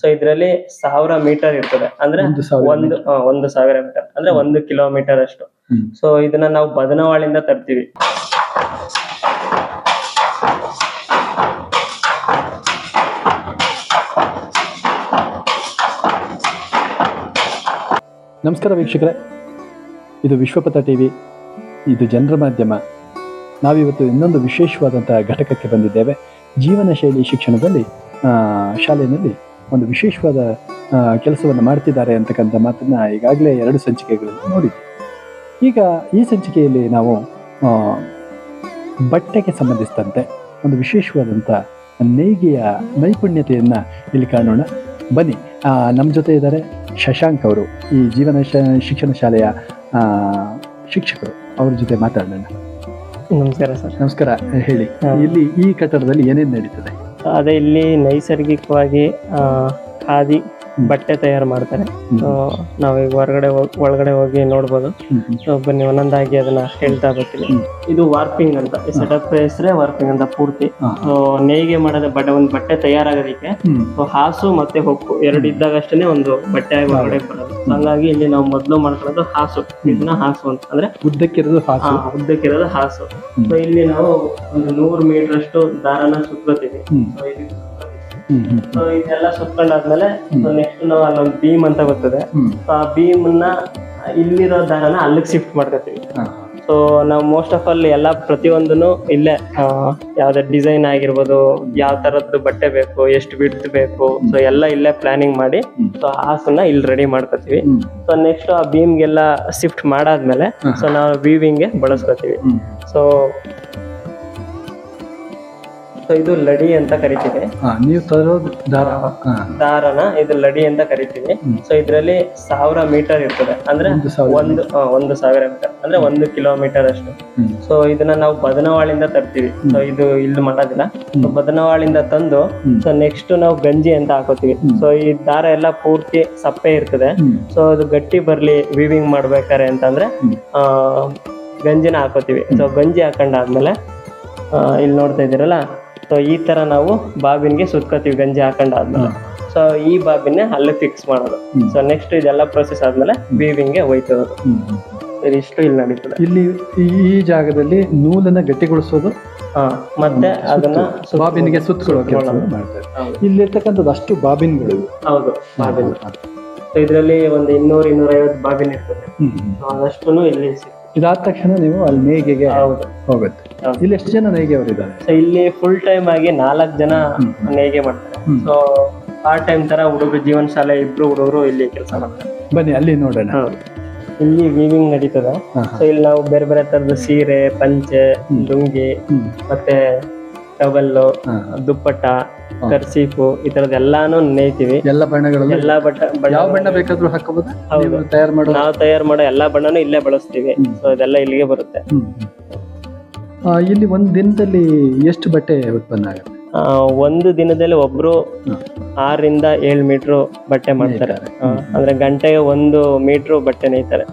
So ಇದ್ರಲ್ಲಿ ಸಾವಿರ metre ಇರ್ತದೆ. ಅಂದ್ರೆ ಒಂದು ಒಂದು ಸಾವಿರ ಮೀಟರ್ ಅಂದ್ರೆ ಒಂದು ಕಿಲೋಮೀಟರ್ ಅಷ್ಟು. ಸೊ ಇದನ್ನ ನಾವು ಬದನವಾಳಿಂದ ತರ್ತೀವಿ. ನಮಸ್ಕಾರ ವೀಕ್ಷಕರೇ. ಇದು ವಿಶ್ವಪಥ ಟಿವಿ. ಇದು ಜನರ ಮಾಧ್ಯಮ. ನಾವಿವತ್ತು ಇನ್ನೊಂದು ವಿಶೇಷವಾದಂತಹ ಘಟಕಕ್ಕೆ ಬಂದಿದ್ದೇವೆ. ಜೀವನ ಶೈಲಿ ಶಿಕ್ಷಣದಲ್ಲಿ ಶಾಲೆಯಲ್ಲಿ ಒಂದು ವಿಶೇಷವಾದ ಕೆಲಸವನ್ನು ಮಾಡ್ತಿದ್ದಾರೆ ಅಂತಕ್ಕಂಥ ಮಾತನ್ನ ಈಗಾಗಲೇ ಎರಡು ಸಂಚಿಕೆಗಳಲ್ಲಿ ನೋಡಿದ್ವಿ. ಈಗ ಈ ಸಂಚಿಕೆಯಲ್ಲಿ ನಾವು ಬಟ್ಟೆಗೆ ಸಂಬಂಧಿಸಿದಂತೆ ಒಂದು ವಿಶೇಷವಾದಂಥ ನೇಯ್ಗೆಯ ನೈಪುಣ್ಯತೆಯನ್ನು ಇಲ್ಲಿ ಕಾಣೋಣ. ಬನ್ನಿ ನಮ್ಮ ಜೊತೆ ಇದ್ದಾರೆ ಶಶಾಂಕ್ ಅವರು ಈ ಜೀವನ ಶ- ಶಿಕ್ಷಣ ಶಾಲೆಯ ಶಿಕ್ಷಕರು. ಅವ್ರ ಜೊತೆ ಮಾತಾಡೋಣ. ನಮಸ್ಕಾರ ಸರ್. ನಮಸ್ಕಾರ ಹೇಳಿ. ಇಲ್ಲಿ ಈ ಕಟ್ಟಡದಲ್ಲಿ ಏನೇನು ನಡೀತದೆ? ಅದೇ ಇಲ್ಲಿ ನೈಸರ್ಗಿಕವಾಗಿ ಖಾದಿ ಬಟ್ಟೆ ತಯಾರು ಮಾಡ್ತಾರೆ. ನಾವ್ ಈಗ ಹೊರಗಡೆ ಹೋಗ್- ಒಳಗಡೆ ಹೋಗಿ ನೋಡ್ಬೋದು. ಬನ್ನಿ ಒಂದೊಂದಾಗಿ ಅದನ್ನ ಹೇಳ್ತಾ ಬರ್ತೀನಿ. ಇದು ವಾರ್ಪಿಂಗ್ ಅಂತ ಸೆಟಪ್ ಹೆಸರೇ ವಾರ್ಪಿಂಗ್ ಅಂತ ಪೂರ್ತಿ. ನೇಯ್ಗೆ ಮಾಡೋದ ಬಟ್ಟೆ ಒಂದು ಬಟ್ಟೆ ತಯಾರಾಗೋದಕ್ಕೆ ಹಾಸು ಮತ್ತೆ ಹೊಕ್ಕು ಎರಡು ಇದ್ದಾಗ ಅಷ್ಟೇ ಒಂದು ಬಟ್ಟೆ ಆಗಿ ಹೊರಗಡೆ ಬರೋದು. ಹಂಗಾಗಿ ಇಲ್ಲಿ ನಾವು ಮೊದಲು ಮಾಡ್ಕೊಳ್ಳೋದು ಹಾಸು. ಇದನ್ನ ಹಾಸು ಅಂತ. ಅಂದ್ರೆ ಉದ್ದಕ್ಕಿರೋದು ಹಾಸು. ಉದ್ದಕ್ಕಿರೋದು ಹಾಸು. ಇಲ್ಲಿ ನಾವು ಒಂದು ನೂರು ಮೀಟರ್ ಅಷ್ಟು ದಾರನ ಸುತ್ಕೋತೀವಿ ಹ್ಮ್. ಸೊ ಇದೆಲ್ಲ ಸುತ್ಕೊಂಡಾದ್ಮೇಲೆ ನೆಕ್ಸ್ಟ್ ನಾವು ಅಲ್ಲೊಂದು ಬೀಮ್ ಅಂತ ಗೊತ್ತದೆ ಸೊ ಆ ಬೀಮ್ನ ಇಲ್ಲಿರೋ ದಾರನ ಅಲ್ಲಿಗೆ ಶಿಫ್ಟ್ ಮಾಡ್ಕೊತೀವಿ. ಸೊ ನಾವು ಮೋಸ್ಟ್ ಆಫ್ ಆಲ್ ಎಲ್ಲ ಪ್ರತಿಯೊಂದನ್ನು ಇಲ್ಲೇ ಯಾವ್ದೇ ಡಿಸೈನ್ ಆಗಿರ್ಬೋದು ಯಾವ ತರದ್ದು ಬಟ್ಟೆ ಬೇಕು ಎಷ್ಟು ಬಿಡ್ತ್ ಬೇಕು ಸೊ ಎಲ್ಲ ಇಲ್ಲೇ ಪ್ಲಾನಿಂಗ್ ಮಾಡಿ. ಸೊ ಹಾಸನ್ನ ಇಲ್ಲಿ ರೆಡಿ ಮಾಡ್ಕೋತೀವಿ. ಸೊ ನೆಕ್ಸ್ಟ್ ಆ ಬೀಮ್ಗೆಲ್ಲ ಶಿಫ್ಟ್ ಮಾಡಾದ್ಮೇಲೆ. ಸೊ ನಾವು ವೀವಿಂಗ್ಗೆ ಬಳಸ್ಕೋತೀವಿ. ಸೊ ಸೊ ಇದು ಲಡಿ ಅಂತ ಕರಿತೀವಿ. ನೀವು ತರೋದು ದಾರ. ದಾರನ ಇದು ಲಡಿ ಅಂತ ಕರಿತೀವಿ. ಸೊ ಇದರಲ್ಲಿ ಸಾವಿರ ಮೀಟರ್ ಇರ್ತದೆ. ಅಂದ್ರೆ ಒಂದು ಒಂದು ಸಾವಿರ ಮೀಟರ್. ಅಂದ್ರೆ ಒಂದು ಕಿಲೋಮೀಟರ್ ಅಷ್ಟು. ಸೊ ಇದನ್ನ ನಾವು ಬದನವಾಳಿಂದ ತರ್ತೀವಿ. ಸೊ ಇದು ಇಲ್ಲಿ ಮಾಡೋದಿಲ್ಲ ಸೊ ಬದನವಾಳಿಂದ ತಂದು. ಸೊ ನೆಕ್ಸ್ಟ್ ನಾವು ಗಂಜಿ ಅಂತ ಹಾಕೋತೀವಿ. ಸೊ ಈ ದಾರ ಎಲ್ಲ ಪೂರ್ತಿ ಸಪ್ಪೆ ಇರ್ತದೆ. ಸೊ ಅದು ಗಟ್ಟಿ ಬರ್ಲಿ ವೀವಿಂಗ್ ಮಾಡ್ಬೇಕಾರೆ ಅಂತಂದ್ರೆ ಗಂಜಿನ ಹಾಕೋತೀವಿ. ಸೊ ಗಂಜಿ ಹಾಕೊಂಡಾದ್ಮೇಲೆ ಇಲ್ಲಿ ನೋಡ್ತಾ ಇದ್ದೀರಲ್ಲ ಸೊ ಈ ತರ ನಾವು ಬಾಬಿನ್ಗೆ ಸುತ್ಕೋತೀವಿ ಗಂಜಿ ಹಾಕೊಂಡಾದ್ಮೇಲೆ. ಸೊ ಈ ಬಾಬಿನ ಅಲ್ಲೇ ಫಿಕ್ಸ್ ಮಾಡೋದು. ಸೊ ನೆಕ್ಸ್ಟ್ ಇದೆಲ್ಲ ಪ್ರೊಸೆಸ್ ಆದ್ಮೇಲೆ ವೀವಿಂಗ್ಗೆ ಹೋಯ್ತಿರೋದು. ಇಷ್ಟು ಇಲ್ಲಿ ನಡೀತದೆ. ಇಲ್ಲಿ ಈ- ಜಾಗದಲ್ಲಿ ನೂಲನ್ನ ಗಟ್ಟಿಗೊಳಿಸೋದು? ಮತ್ತೆ ಅದನ್ನ ಬಾಬಿನ್ಗೆ ಸುತ್ತಕೊಳ್ಳೋಕೆ ಮಾಡ್ತಾರೆ. ಇಲ್ಲಿರ್ತಕ್ಕಂಥದ್ದು ಅಷ್ಟು ಬಾಬಿನ್ಗಳು. ಹೌದು ಬಾಬಿನ್. ಸೊ ಇದರಲ್ಲಿ ಒಂದು ಇನ್ನೂರ ಇನ್ನೂರ ಐವತ್ತು ಬಾಬಿನ್ ಇರ್ತದೆ. ಅದಷ್ಟು ಇಲ್ಲಿ ಸಿಗ್ತದೆ. ಇದಾದ ತಕ್ಷಣ ನೀವು ಅಲ್ಲಿ ನೇಯ್ಗೆಗೆ ಹೌದು. ಹೋಗುತ್ತೆ. ಹೌದು. ಇಲ್ಲಿ ಎಷ್ಟು ಜನ ನೇಯ್ಗೆ ಅವರಿದ್ದಾರೆ ಸೊ ಇಲ್ಲಿ ಫುಲ್ ಟೈಮ್ ಆಗಿ ನಾಲ್ಕು ಜನ. ನೇಯ್ಗೆ ಮಾಡ್ತಾರೆ. ಸೊ ಪಾರ್ಟ್ ಟೈಮ್ ತರ ಹುಡುಗ ಜೀವನ ಶಾಲೆ ಇಬ್ರು ಹುಡುಗರು ಇಲ್ಲಿ ಕೆಲಸ ಮಾಡ್ತಾರೆ. ಬನ್ನಿ ಅಲ್ಲಿ ನೋಡೋಣ. ಹೌದು. ಇಲ್ಲಿ ವೀವಿಂಗ್ ನಡೀತದೆ. ಹಾ, ಸೊ ಇಲ್ಲಿ ನಾವು ಬೇರೆ ಬೇರೆ ತರದ ಸೀರೆ ಪಂಚೆ ಲುಂಗಿ ಹ್ಮ್. ಮತ್ತೆ ಟವೆಲ್ಲು ಹಾ. ದುಪ್ಪಟ್ಟ. ಕರ್ಚೀಫು ಈ ತರದ್ ಎಲ್ಲಾನು ನೇಯ್ತೀವಿ. ಎಲ್ಲ ಬಣ್ಣಗಳಲ್ಲಿ? ಎಲ್ಲಾ ಬಟ್ಟ ಯಾವ ಬಣ್ಣ ಬೇಕಾದ್ರೂ ಹಾಕಬಹುದು ಹೌದು. ತಯಾರು ಮಾಡೋ ನಾವು ತಯಾರು ಮಾಡೋ ಎಲ್ಲಾ ಬಣ್ಣನೂ ಇಲ್ಲೇ ಬಳಸ್ತೀವಿ. ಸೊ ಇದೆಲ್ಲ ಇಲ್ಲಿಗೆ ಬರುತ್ತೆ. ಆ, ಇಲ್ಲಿ ಒಂದ್ ದಿನದಲ್ಲಿ ಎಷ್ಟು ಬಟ್ಟೆ ಉತ್ಪನ್ನ ಆಗುತ್ತೆ? ಆ, ಒಂದು ದಿನದಲ್ಲಿ ಒಬ್ರು ಆರಿಂದ ಆರರಿಂದ ಏಳು ಮೀಟ್ರು ಬಟ್ಟೆ ಮಾಡ್ತಾರೆ. ಆ, ಅಂದ್ರೆ ಗಂಟೆಗೆ ಒಂದು ಮೀಟ್ರು ಬಟ್ಟೆ ನೇಯ್ತಾರೆ.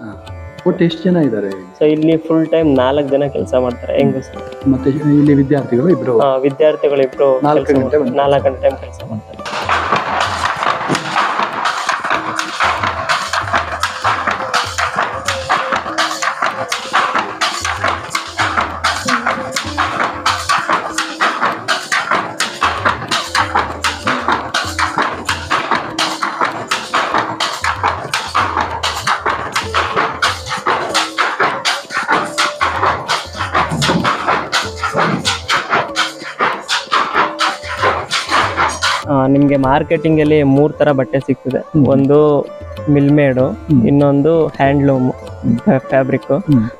ಒಟ್ಟು ಎಷ್ಟು ಜನ ಇದ್ದಾರೆ? ಸೊ ಇಲ್ಲಿ ಫುಲ್ ಟೈಮ್ ನಾಲ್ಕು ಜನ ಕೆಲಸ ಮಾಡ್ತಾರೆ ಹೆಂಗಸರು ಮತ್ತೆ ಇಲ್ಲಿ ವಿದ್ಯಾರ್ಥಿಗಳು ಇಬ್ರು? ಆ, ವಿದ್ಯಾರ್ಥಿಗಳು ಇಬ್ರು ನಾಲ್ಕು ಗಂಟೆ. ನಾಲ್ಕು ಗಂಟೆ ಟೈಮ್ ಕೆಲಸ ಮಾಡ್ತಾರೆ. ನಿಮ್ಗೆ ಮಾರ್ಕೆಟಿಂಗ್ ಅಲ್ಲಿ ಮೂರ್ ತರ ಬಟ್ಟೆ ಸಿಗ್ತದೆ. ಒಂದು ಮಿಲ್ಮೇಡು. ಇನ್ನೊಂದು ಹ್ಯಾಂಡ್ಲೂಮ್ ಫ್ಯಾಬ್ರಿಕ್.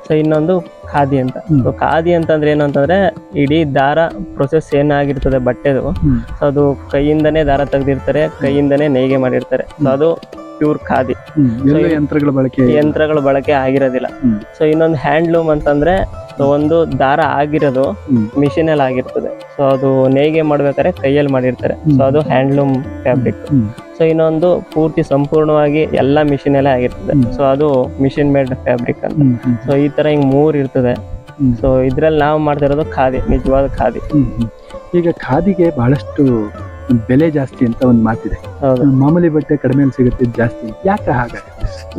ಸೊ ಇನ್ನೊಂದು ಖಾದಿ ಅಂತ. ಸೊ ಖಾದಿ ಅಂತಂದ್ರೆ ಏನು ಅಂತಂದ್ರೆ ಇಡೀ ದಾರ ಪ್ರೊಸೆಸ್ ಏನಾಗಿರ್ತದೆ ಬಟ್ಟೆದು. ಸೊ ಅದು ಕೈಯಿಂದನೇ ದಾರ ತೆಗ್ದಿರ್ತಾರೆ ಕೈಯಿಂದನೇ ನೇಯ್ಗೆ ಮಾಡಿರ್ತಾರೆ. ಸೊ ಅದು ಪ್ಯೂರ್ ಖಾದಿ. ಯಂತ್ರಗಳ ಬಳಕೆ. ಯಂತ್ರಗಳ ಬಳಕೆ ಆಗಿರೋದಿಲ್ಲ. ಸೊ ಇನ್ನೊಂದು ಹ್ಯಾಂಡ್ಲೂಮ್ ಅಂತಂದ್ರೆ ಸೊ ಒಂದು ದಾರ ಆಗಿರೋದು. ಮಿಷಿನ್ ಅಲ್ಲಿ ಆಗಿರ್ತದೆ ಸೊ ಅದು ನೇಯ್ಗೆ ಮಾಡ್ಬೇಕಾದ್ರೆ ಕೈಯಲ್ಲಿ ಮಾಡಿರ್ತಾರೆ ಸೊ ಅದು ಹ್ಯಾಂಡ್ಲೂಮ್ ಫ್ಯಾಬ್ರಿಕ್. ಸೊ ಇನ್ನೊಂದು ಪೂರ್ತಿ ಸಂಪೂರ್ಣವಾಗಿ ಎಲ್ಲ ಮಿಷಿನ್ ಅಲ್ಲೇ ಆಗಿರ್ತದೆ. ಸೊ ಅದು ಮಿಷಿನ್ ಮೇಡ್ ಫ್ಯಾಬ್ರಿಕ್ ಅಂತ. ಸೊ ಈ ತರ ಹಿಂಗ್ ಮೂರ್ ಇರ್ತದೆ. ಸೊ ಇದ್ರಲ್ಲಿ ನಾವು ಮಾಡ್ತಿರೋದು ಖಾದಿ ನಿಜವಾದ ಖಾದಿ. ಈಗ ಖಾದಿಗೆ ಬಹಳಷ್ಟು ಬೆಲೆ ಜಾಸ್ತಿ ಅಂತ ಒಂದು ಮಾತಿದೆ ಮಾಮೂಲಿ ಬಟ್ಟೆ ಕಡಿಮೆ ಸಿಗುತ್ತೆ ಜಾಸ್ತಿ ಯಾಕೆ ಹಾಗೆ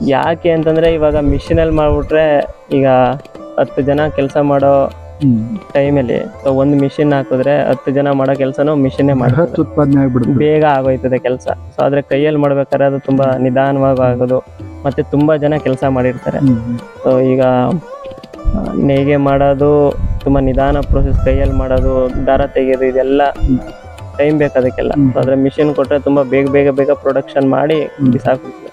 ಯಾಕೆ ಅಂತಂದ್ರೆ ಇವಾಗ ಮಿಷಿನಲ್ಲಿ ಮಾಡ್ಬಿಟ್ರೆ ಈಗ ಹತ್ತು ಜನ ಕೆಲಸ ಮಾಡೋ ಟೈಮಲ್ಲಿ ಒಂದು ಮಿಷಿನ್ ಹಾಕಿದ್ರೆ ಹತ್ತು ಜನ ಮಾಡೋ ಕೆಲಸನೂ ಮಿಷಿನ್ನೇ ಬೃಹತ್ ಉತ್ಪಾದನೆ ಆಗ್ಬಿಡುತ್ತೆ. ಬೇಗ ಆಗೋಯ್ತದೆ ಕೆಲಸ. ಸೊ ಆದ್ರೆ ಕೈಯಲ್ಲಿ ಮಾಡ್ಬೇಕಾದ್ರೆ ಅದು ತುಂಬಾ ನಿಧಾನವಾಗಿ ಆಗೋದು. ಮತ್ತೆ ತುಂಬಾ ಜನ ಕೆಲಸ ಮಾಡಿರ್ತಾರೆ. ಹ್ಮ್. ಸೊ ಈಗ ನೇಗೆ ನೇಯ್ಗೆ ಮಾಡೋದು ತುಂಬಾ ನಿಧಾನ ಪ್ರೊಸೆಸ್ ಕೈಯಲ್ಲಿ ಮಾಡೋದು ದಾರ ತೆಗೆಯೋದು ಇದೆಲ್ಲ ಟೈಮ್ ಬೇಕು ಅದಕ್ಕೆಲ್ಲ. ಸೊ ಅದ್ರ ಮಿಷಿನ್ ಕೊಟ್ರೆ ತುಂಬಾ ಬೇಗ ಬೇಗ ಬೇಗ ಪ್ರೊಡಕ್ಷನ್ ಮಾಡಿ ಸಾಕು ಬಿಸಾಕ್ಬಿಡ್ತದೆ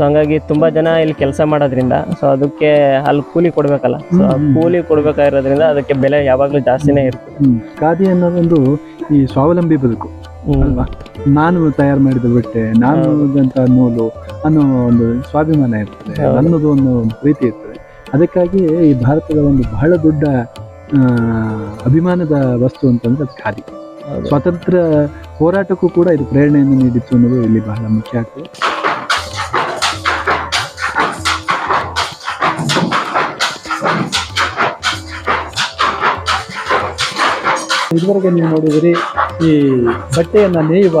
ಸೊ ಹಂಗಾಗಿ ತುಂಬಾ ಜನ ಇಲ್ಲಿ ಕೆಲಸ ಮಾಡೋದ್ರಿಂದ ಸೊ ಅದಕ್ಕೆ ಅಲ್ಲಿ ಕೂಲಿ ಕೊಡ್ಬೇಕಲ್ಲ. ಸೊ. ಕೂಲಿ ಕೊಡ್ಬೇಕಾಗಿರೋದ್ರಿಂದ ಅದಕ್ಕೆ ಬೆಲೆ ಯಾವಾಗ್ಲೂ ಜಾಸ್ತಿನೇ ಇರುತ್ತೆ. ಖಾದಿ ಅನ್ನೋದೊಂದು ಈ ಸ್ವಾವಲಂಬಿ ಬದುಕು ಅಲ್ವಾ? ನಾನು ತಯಾರು ಮಾಡಿದ ಬಟ್ಟೆ ನಾನು ಅಂತ ನೂಲು ಅನ್ನೋ ಒಂದು ಸ್ವಾಭಿಮಾನ ಇರ್ತದೆ ಅನ್ನೋದು ಒಂದು ಪ್ರೀತಿ ಇರ್ತದೆ. ಅದಕ್ಕಾಗಿ ಈ ಭಾರತದ ಒಂದು ಬಹಳ ದೊಡ್ಡ ಅಭಿಮಾನದ ವಸ್ತು ಅಂತಂದ್ರೆ ಅದು ಖಾದಿ. ಸ್ವಾತಂತ್ರ್ಯ ಹೋರಾಟಕ್ಕೂ ಕೂಡ ಇದು ಪ್ರೇರಣೆಯನ್ನು ನೀಡಿತ್ತು ಅನ್ನೋದು ಇಲ್ಲಿ ಬಹಳ ಮುಖ್ಯ ಆಗ್ತದೆ. ಇದುವರೆಗೆ ನೀವು ನೋಡಿದಿರಿ ಈ ಬಟ್ಟೆಯನ್ನು ನೇಯುವ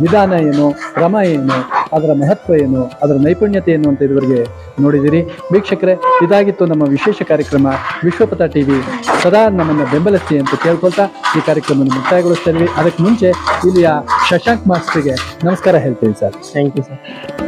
ವಿಧಾನ ಏನು, ಕ್ರಮ ಏನು, ಅದರ ಮಹತ್ವ ಏನು, ಅದರ ನೈಪುಣ್ಯತೆ ಏನು ಅಂತ ಇದುವರೆಗೆ ನೋಡಿದಿರಿ. ವೀಕ್ಷಕರೇ, ಇದಾಗಿತ್ತು ನಮ್ಮ ವಿಶೇಷ ಕಾರ್ಯಕ್ರಮ ವಿಶ್ವಪಥ ಟಿವಿ. ಸದಾ ನಮ್ಮನ್ನು ಬೆಂಬಲಿಸಿ ಅಂತ ಕೇಳ್ಕೊಳ್ತಾ ಈ ಕಾರ್ಯಕ್ರಮವನ್ನು ಮುಕ್ತಾಯಗೊಳಿಸ್ತಾ ಅದಕ್ಕೆ ಮುಂಚೆ ಇಲ್ಲಿಯ ಶಶಾಂಕ್ ಮಾಸ್ಟರ್ಗೆ ನಮಸ್ಕಾರ ಹೇಳ್ತೀನಿ ಸರ್. Thank you sir